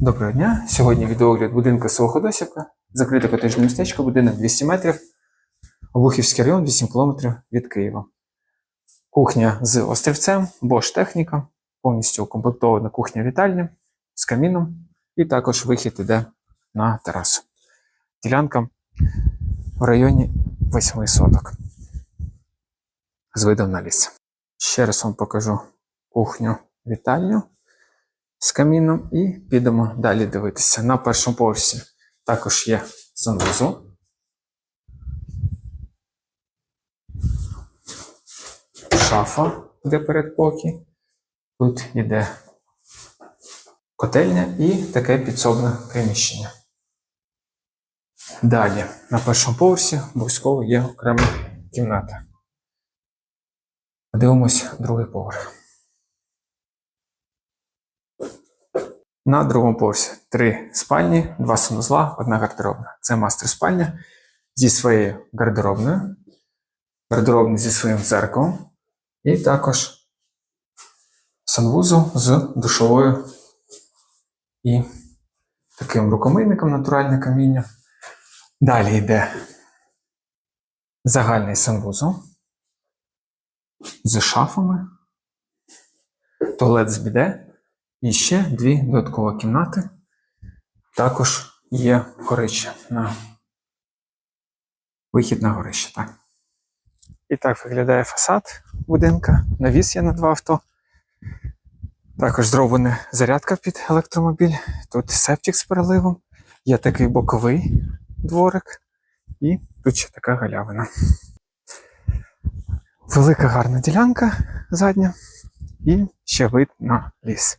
Доброго дня! Сьогодні відеогляд будинку село Ходосівка, закрите котежне містечко, будинок 200 метрів, Обухівський район, 8 кілометрів від Києва. Кухня з острівцем, Bosch техніка, повністю укомплектована кухня вітальня з каміном, і також вихід іде на терасу. Ділянка в районі 8 соток з видом на ліс. Ще раз вам покажу кухню вітальню з каміном і підемо далі дивитися. На першому поверсі також є санвузол. Шафа, де передпокій. Тут йде котельня і таке підсобне приміщення. Далі, на першому поверсі обов'язково є окрема кімната. Подивимось другий поверх. На другому поверсі три спальні, два санузла, одна гардеробна. Це мастер спальня зі своєю гардеробною, гардеробна зі своїм дзеркалом, і також санвузол з душовою і таким рукомийником натуральне каміння. Далі йде загальний санвузол з шафами, туалет з біде. І ще дві додаткові кімнати. Також є горище на вихід на горище. Так. І так виглядає фасад будинка. Навіс є на два авто. Також зроблена зарядка під електромобіль. Тут септик з переливом. Є такий боковий дворик. І тут ще така галявина. Велика гарна ділянка задня. І ще вид на ліс.